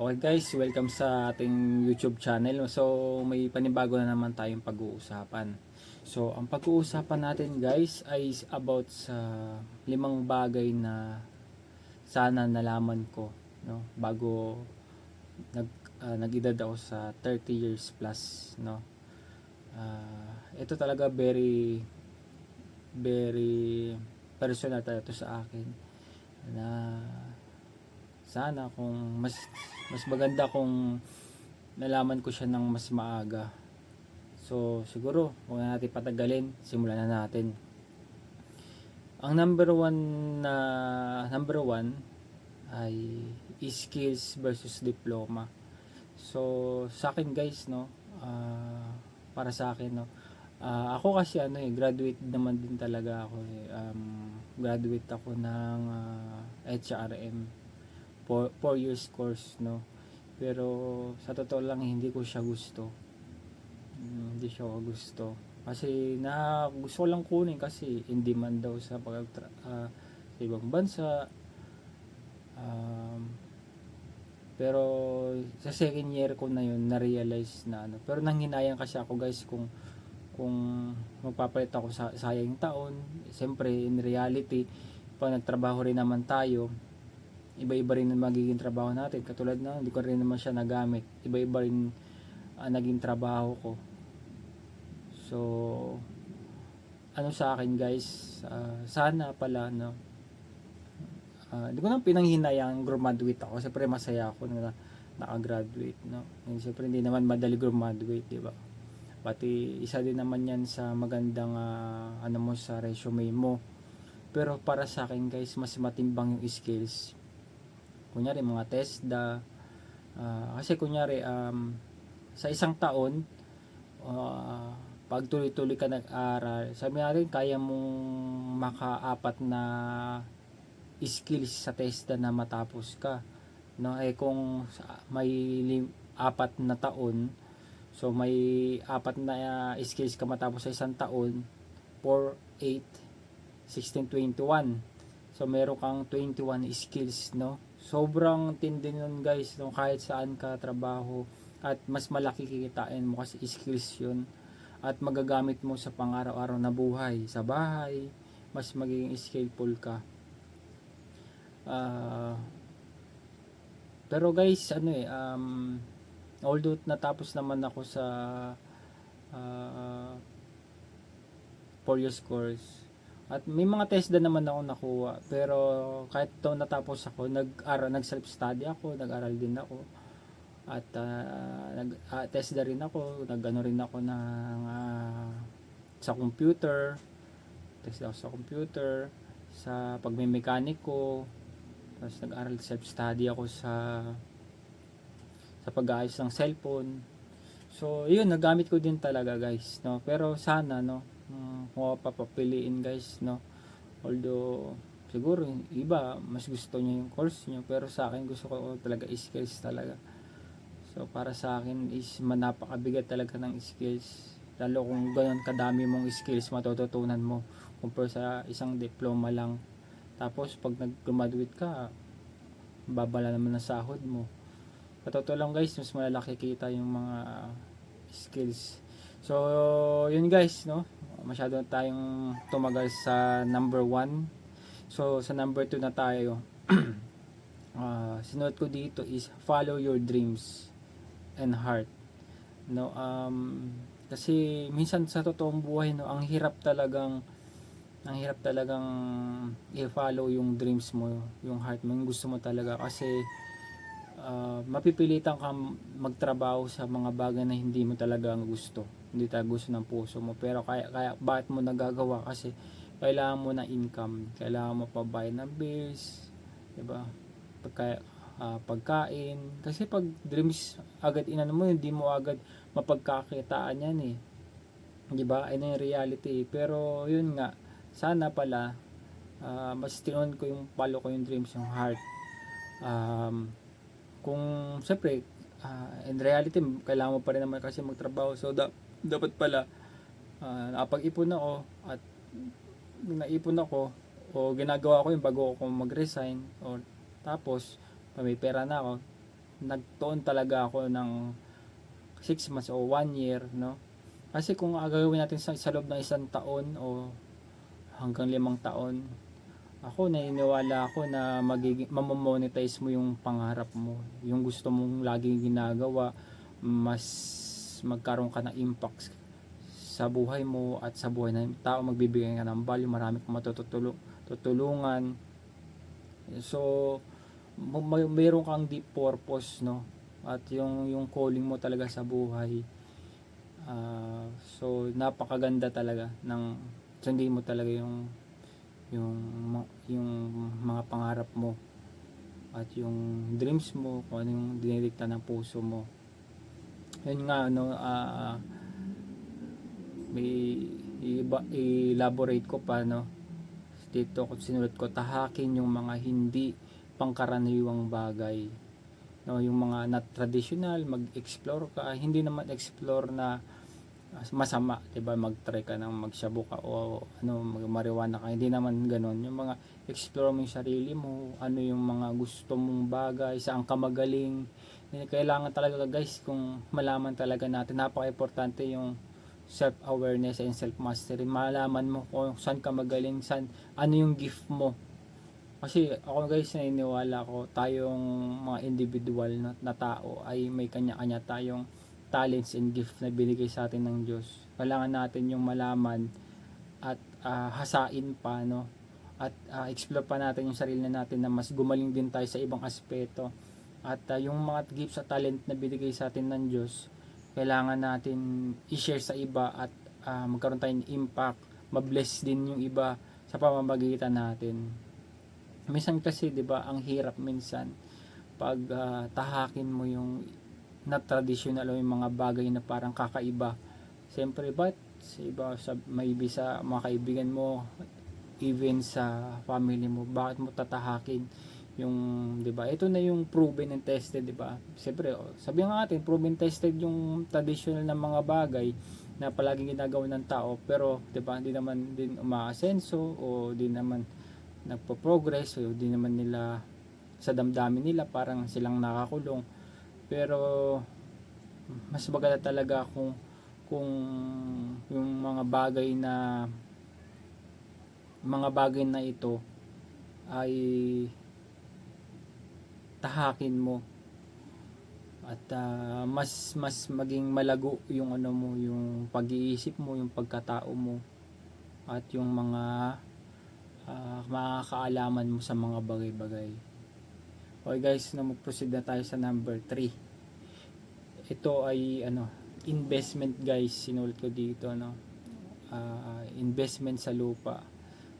Okay guys, welcome sa ating YouTube channel. So, may panibago na naman tayong pag-uusapan. So, ang pag-uusapan natin guys ay about sa limang bagay na sana nalaman ko no bago nag ah, nag-edad ako sa 30 years plus no. Ah, ito talaga very very personal talaga to sa akin na sana kung mas mas maganda kung nalaman ko siya ng mas maaga. So, siguro, huwag na natin patagalin. Simulan na natin. Ang number one na number one ay skills versus diploma. So, sa akin guys, no, ah, para sa akin, no, ah, ako kasi ano eh, graduate naman din talaga ako eh. Um, graduate ako ng ah, HRM 4 years course no? Pero sa totoo lang hindi ko siya gusto. Mm, hindi siya gusto. Kasi na gusto lang kunin kasi in demand daw sa pag ah, sa ibang bansa. Um, pero sa second year ko na yun na-realize na ano. Pero nanghinayang kasi ako guys kung kung magpapalit ako sa sayang taon. Siyempre in reality pag nagtrabaho rin naman tayo iba-iba rin ang magiging trabaho natin. Katulad na, hindi ko rin naman siya nagamit. Iba-iba rin ang naging trabaho ko. So, ano sa akin guys, ah, sana pala, no, ah, hindi ko nang pinanghinayang graduate ako. Siyempre masaya ako na nakagraduate, no. And siyempre hindi naman madali graduate, di ba? Pati isa din naman yan sa magandang ah, ano mo sa resume mo. Pero para sa akin guys, mas matimbang yung skills kunyari mga TESDA ah, kasi kunyari um, sa isang taon uh, pag tuloy-tuloy ka nag-aral sabi natin kaya mong makaapat na skills sa TESDA na matapos ka. No eh kung may apat na taon so may apat na uh, skills ka matapos sa isang taon 4 8 16 21 so meron kang 21 skills no sobrang tindi nun guys no kahit saan ka trabaho at mas malaki kikitain mo kasi skills yun at magagamit mo sa pang-araw-araw na buhay sa bahay mas magiging skillful ka. Ah, pero guys ano eh um, although natapos naman ako sa uh, 4 years course at may mga test din naman ako nakuha. Pero kahit to natapos ako, nag-aral, nag-self-study ako, nag-aral din ako. At ah, nag-test na rin ako, nag-ano rin ako ng ah, sa computer. Test ako sa computer, sa pagme-mekaniko. Tapos nag-aral self-study ako sa sa pag-aayos ng cellphone. So, yun, nagamit ko din talaga guys, no. Pero sana, no, kung papapiliin guys, no. Although, siguro, iba, mas gusto niya yung course niyo. Pero sa akin, gusto ko talaga skills talaga. So, para sa akin is manapakabigat talaga ng skills. Lalo kung ganun kadami mong skills matututunan mo compare sa isang diploma lang. Tapos, pag nag-graduate ka, babala naman ang sahod mo. Sa totoo lang guys, mas malalaki kita yung mga skills. So, yun guys, no? Masyado tayong tumagal sa number 1. So, sa number 2 na tayo. Ah, sinuot ko dito is follow your dreams and heart. No, um, kasi minsan sa totoong buhay, no, ang hirap talagang ang hirap talagang i-follow yung dreams mo, yung heart mo, yung gusto mo talaga kasi ah, mapipilitan kang magtrabaho sa mga bagay na hindi mo talaga ang gusto. Hindi talaga gusto ng puso mo. Pero kaya, kaya bakit mo nagagawa? Kasi kailangan mo ng income. Kailangan mo pabayad ng bills. 'di ba Pagka, ah, pagkain. Kasi pag dreams agad inano mo, hindi mo agad mapagkakitaan yan eh. 'Di ba Ano yung reality. Pero yun nga, sana pala, ah, mas tinon ko yung palo ko yung dreams, yung heart. Um, kung siyempre ah, in reality kailangan mo pa rin naman kasi magtrabaho. So da- dapat pala uh, nakapag-ipon ako at naipon ako o ginagawa ko yung bago ako mag-resign o tapos may pera na ako nagtuon talaga ako ng 6 months o 1 year no? Kasi kung gagawin natin sa, sa loob ng isang taon o hanggang limang taon ako naniniwala ako na magiging mamomonetize mo yung pangarap mo. Yung gusto mong laging ginagawa mas magkaroon ka ng impact sa buhay mo at sa buhay ng tao. Magbibigay ka ng value marami kang matutulong tutulungan. So may, may- mayroon kang deep purpose no? At yung yung calling mo talaga sa buhay Ah, so napakaganda talaga ng sundin mo talaga yung yung yung mga pangarap mo at yung dreams mo kung ano yung dinilikta ng puso mo. Yun nga ano ah may iba, elaborate ko pa no? Dito ko sinulat ko tahakin yung mga hindi pangkaraniwang bagay. No yung mga not traditional mag-explore ka. Hindi naman explore na masama 'di ba mag-try ka ng magshabu ka o ano mag-marijuana ka. Hindi naman ganoon yung mga explore mo yung sarili mo ano yung mga gusto mong bagay saan ka magaling. Eh, kailangan talaga guys kung malaman talaga natin napaka-importante yung self-awareness and self-mastery. Malaman mo kung saan ka magaling saan ano yung gift mo. Kasi ako guys naniniwala ko tayong mga individual na, na tao ay may kanya-kanya tayong talents and gift na binigay sa atin ng Diyos. Kailangan natin yung malaman at ah, hasain pa no at ah, explore pa natin yung sarili natin na mas gumaling din tayo sa ibang aspeto. At ah, yung mga gifts at talent na binigay sa atin ng Diyos, kailangan natin i-share sa iba at ah, magkaroon tayo ng impact, mabless din yung iba sa pamamagitan natin minsan kasi 'di ba ang hirap minsan pag ah, tahakin mo yung na traditional o yung mga bagay na parang kakaiba. Siyempre ba't sa iba sa maybe sa mga kaibigan mo even sa family mo bakit mo tatahakin yung 'di ba? Ito na yung proven and tested 'di ba? Siyempre oh, sabi nga natin proven tested yung traditional na mga bagay na palaging ginagawa ng tao pero 'di ba hindi naman din umaasenso o di naman nagpo-progress so di naman nila sa damdamin nila parang silang nakakulong pero mas maganda talaga kung kung yung mga bagay na mga bagay na ito ay tahakin mo at ah, mas mas maging malago yung ano mo yung pag-iisip mo yung pagkatao mo at yung mga ah, makakaalaman mo sa mga bagay-bagay. Okay guys, na mag-proceed na tayo sa number 3. Ito ay ano, investment guys, sinulat ko dito no. Ah, investment sa lupa.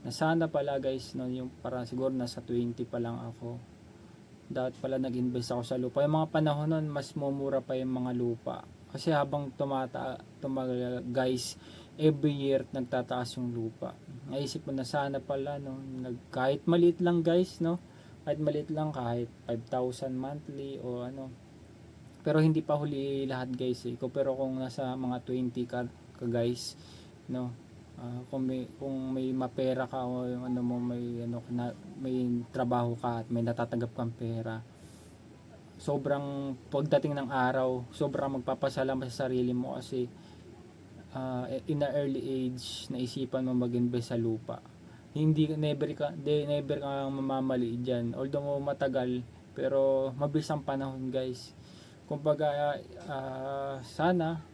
Na sana pala guys no, yung para siguro nasa 20 pa lang ako. Dapat pala nag-invest ako sa lupa. Yung mga panahon nun, mas mumura pa yung mga lupa. Kasi habang tumata, tumagal guys, every year nagtataas yung lupa. Naisip ko na sana pala no, nag, kahit maliit lang guys no, kahit maliit lang kahit 5,000 monthly o ano. Pero hindi pa huli lahat guys eh. Pero kung nasa mga 20 ka, ka guys no, ah, kung may kung may mapera ka o yung ano mo may ano na, may trabaho ka at may natatanggap kang pera sobrang pagdating ng araw sobrang magpapasalamat sa sarili mo kasi ah, in a early age naisipan mo mag-invest sa lupa hindi never ka de, never ka mamamali diyan although matagal pero mabilis ang panahon guys. Kumbaga ah, sana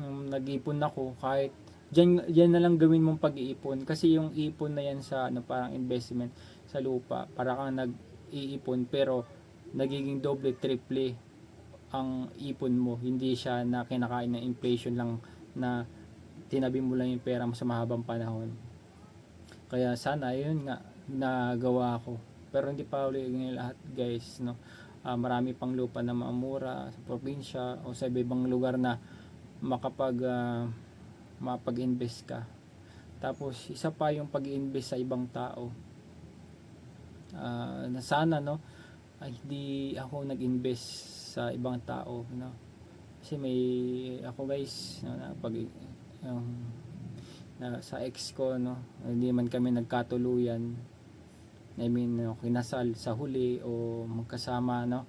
um, nag-ipon ako kahit Diyan, diyan na lang gawin mong pag-iipon. Kasi yung ipon na yan sa ano parang investment sa lupa para kang nag-iipon pero nagiging doble triple ang ipon mo. Hindi siya na kinakain ng inflation lang na tinabi mo lang yung pera mo sa mahabang panahon kaya sana yun nga nagawa ko pero hindi pa uli yung lahat guys no Ah, marami pang lupa na mamura sa probinsya o sa ibang lugar na makapag ah, mapag-invest ka. Tapos isa pa yung pag-invest sa ibang tao. Na sana no ay hindi ako nag-invest sa ibang tao no. Kasi may ako guys no, na pag yung na, sa ex ko no? Hindi man kami nagkatuluyan. I mean no, kinasal sa huli o magkasama no?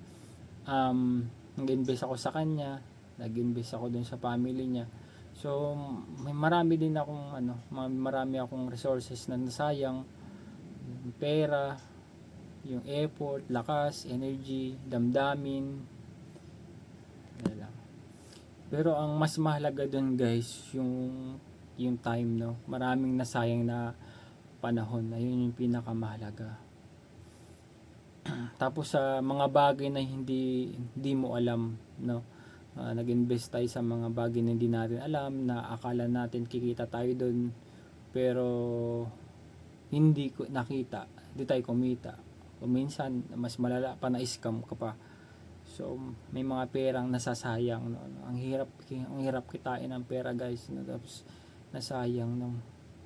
Um, nag-invest ako sa kanya, nag-invest ako dun sa family niya. So, may marami din akong ano, ma- marami akong resources na nasayang, pera, yung effort, lakas, energy, damdamin. Pero ang mas mahalaga dun guys, yung yung time no. Maraming nasayang na panahon. Ayun yung pinakamahalaga. Tapos sa mga bagay na hindi hindi mo alam, no. Ah, nag-invest tayo sa mga bagay na hindi natin alam, na akala natin kikita tayo doon, pero hindi ko nakita, hindi tayo kumita. O minsan mas malala pa na scam ka pa. So may mga perang nasasayang, no. Ang hirap ang hirap kitain ng pera, guys, no. Tapos nasayang no.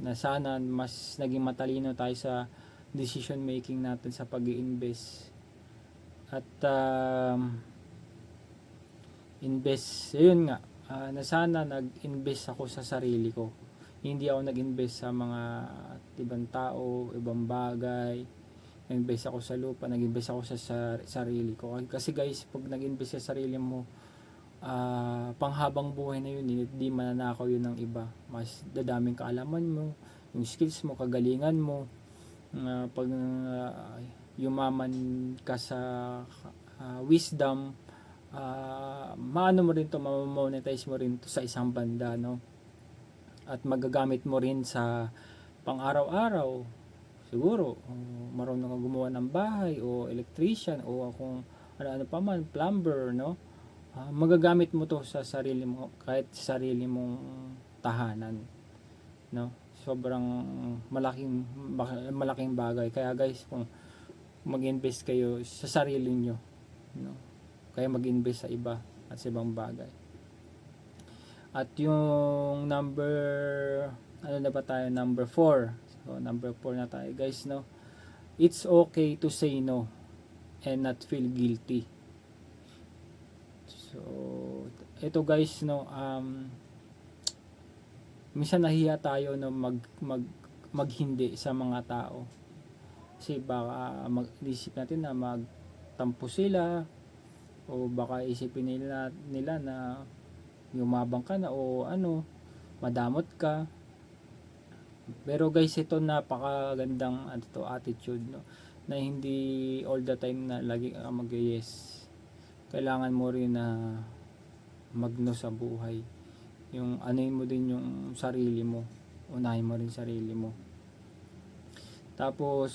Na sana mas naging matalino tayo sa decision making natin sa pag invest at um, invest yun nga ah, na sana nag-invest ako sa sarili ko. Hindi ako nag-invest sa mga ibang tao ibang bagay. Nag-invest ako sa lupa nag-invest ako sa, sa sarili ko. Kasi guys pag nag-invest sa sarili mo ah, panghabang buhay na yun hindi mananakaw yun ng iba. Mas dadaming kaalaman mo yung skills mo kagalingan mo. Na pag uh, yumaman ka sa uh, wisdom uh, maano mo rin to monetize mo rin to sa isang banda no? At magagamit mo rin sa pang araw-araw siguro uh, marunong ka gumawa ng bahay o electrician o kung ano-ano pa man plumber no uh, magagamit mo to sa sarili mo kahit sa sarili mong tahanan no? Sobrang malaking malaking bagay. Kaya guys kung mag-invest kayo sa sarili nyo no? Kaya mag-invest sa iba at sa ibang bagay. At yung number ano na ba tayo? Number 4 so number 4 na tayo. Guys no? It's okay to say no and not feel guilty so ito guys no um minsan nahiya tayo na mag, mag maghindi sa mga tao. Kasi baka mag-isip natin na magtampo sila o baka isipin nila nila na yumabang ka na o ano, madamot ka. Pero guys, ito napakagandang ano to, attitude no na hindi all the time na lagi ka mag-yes. Kailangan mo rin na magno sa buhay. Yung anuin mo din yung sarili mo. Unahin mo rin sarili mo. Tapos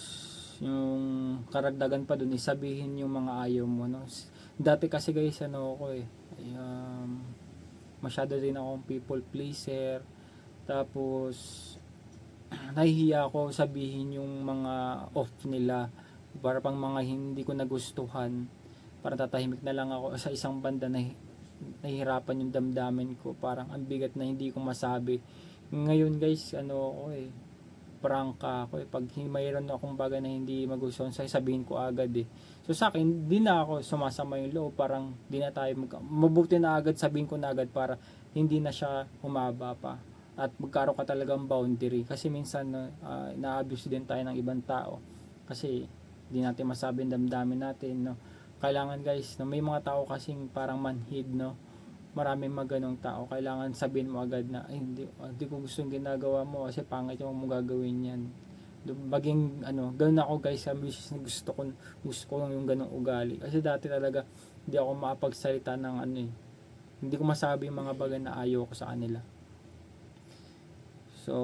yung karagdagan pa dun isabihin yung mga ayaw mo no? Dati kasi guys ano ako eh um, masyado din akong people pleaser. Tapos nahihiya ako sabihin yung mga off nila para pang mga hindi ko nagustuhan para tatahimik na lang ako sa isang banda na nahihirapan yung damdamin ko. Parang ang bigat na hindi ko masabi. Ngayon guys ano ako eh prangka ako eh. Pag mayroon akong bagay na hindi magustuhan sa sabihin ko agad eh. So sa akin di na ako sumasama yung loob. Parang di na tayo mag mabuti na agad sabihin ko na agad para hindi na siya humaba pa. At magkaroon ka talagang boundary. Kasi minsan uh, na-abuse din tayo ng ibang tao. Kasi di natin masabi ang damdamin natin no kailangan guys no may mga tao kasing parang manhid no? Maraming maganong tao. Kailangan sabihin mo agad na ay hindi, hindi ko gustong ginagawa mo kasi pangit yung mo gagawin yan. Maging ano ganun ako guys sa business na gusto ko gusto ko yung ganong ugali. Kasi dati talaga hindi ako makapagsalita ng ano eh hindi ko masabi yung mga bagay na ayaw ko sa kanila. So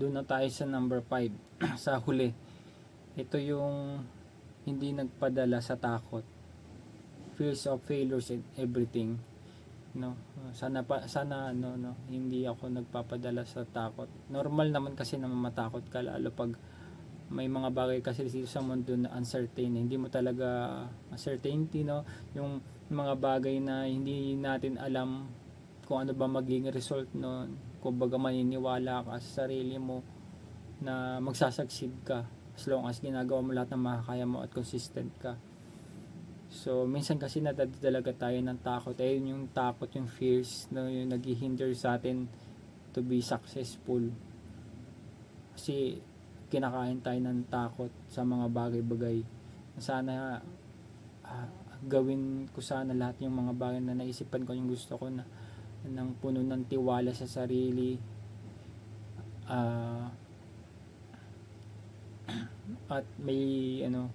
doon na tayo sa number 5 sa huli ito yung hindi nagpadala sa takot. Fears of failures and everything no? Sana pa sana no no? Hindi ako nagpapadala sa takot. Normal naman kasi na matakot ka lalo pag may mga bagay kasi dito sa mundo na uncertain. Hindi mo talaga uncertainty no? Yung mga bagay na hindi natin alam kung ano ba magiging result no? Kung baga maniniwala ka sa sarili mo na magsasucceed ka as long as ginagawa mo lahat ng makakaya mo at consistent ka. So, minsan kasi nadadalaga tayo ng takot. Ayun yung takot, yung fears na no, yung naghihinder sa atin to be successful. Kasi kinakain tayo ng takot sa mga bagay-bagay. Sana uh, gawin ko sana lahat yung mga bagay na naisipan ko yung gusto ko na ng puno ng tiwala sa sarili ah, at may ano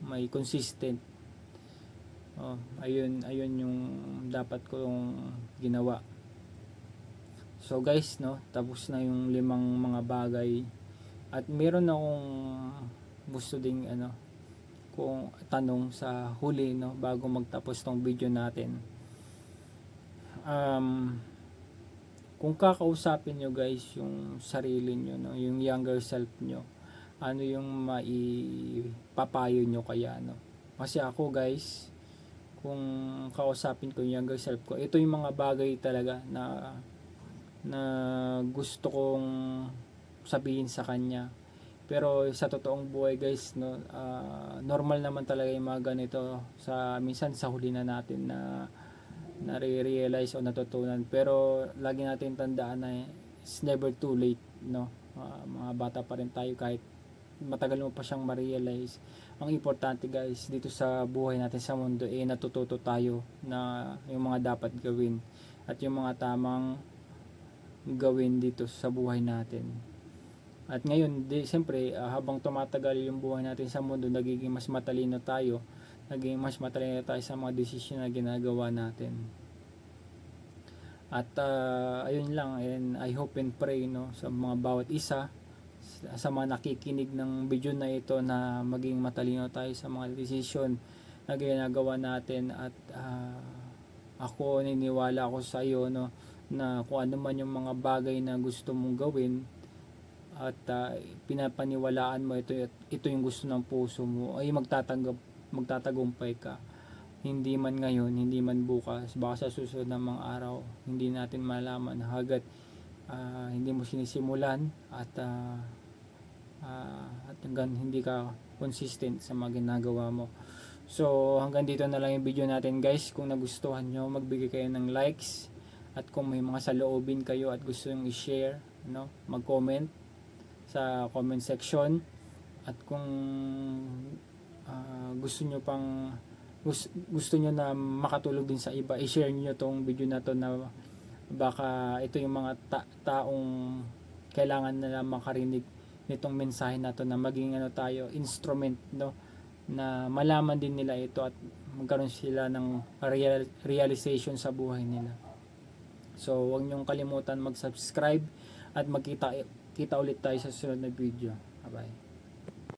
may consistent. Oh, ayun ayun yung dapat kong ginawa. So guys no tapos na yung limang mga bagay. At meron akong gusto ding ano kung tanong sa huli no bago magtapos tong video natin. Um kung kakausapin nyo guys yung sarili nyo no yung younger self nyo ano yung maipapayo nyo kaya no kasi ako guys kung kausapin ko yung younger self ko ito yung mga bagay talaga na na gusto kong sabihin sa kanya. Pero sa totoong buhay guys no ah, normal naman talaga yung mga ganito. Sa minsan sa huli na natin na nare-realize o natutunan. Pero lagi natin tandaan na it's never too late no? Ah, mga bata pa rin tayo kahit matagal mo pa siyang ma-realize ang importante guys dito sa buhay natin sa mundo eh natututo tayo na yung mga dapat gawin at yung mga tamang gawin dito sa buhay natin. At ngayon di siyempre ah, habang tumatagal yung buhay natin sa mundo nagiging mas matalino tayo naging mas matalino tayo sa mga desisyon na ginagawa natin. At ah, ayun lang and I hope and pray no sa mga bawat isa sa- mga nakikinig ng video na ito na maging matalino tayo sa mga desisyon na ginagawa natin at ah, ako niniwala ako sa iyo no na kung ano man yung mga bagay na gusto mong gawin at ah, pinapaniwalaan mo ito ito yung gusto ng puso mo ay magtatanggap magtatagumpay ka. Hindi man ngayon hindi man bukas baka sa susunod na mga araw hindi natin malaman hagat ah, hindi mo sinisimulan at ah, ah, at hanggang hindi ka consistent sa mga ginagawa mo. So hanggang dito na lang yung video natin guys. Kung nagustuhan nyo magbigay kayo ng likes. At kung may mga saloobin kayo at gusto nyo i-share no, mag-comment sa comment section. At kung ah, gusto nyo pang gusto, gusto nyo na makatulog din sa iba i-share nyo tong video na to na baka ito yung mga ta- taong kailangan na makarinig nitong mensahe na to na maging ano tayo instrument no? Na malaman din nila ito at magkaroon sila ng real, realization sa buhay nila. So huwag niyong kalimutan mag-subscribe at magkita kita ulit tayo sa susunod na video. Bye bye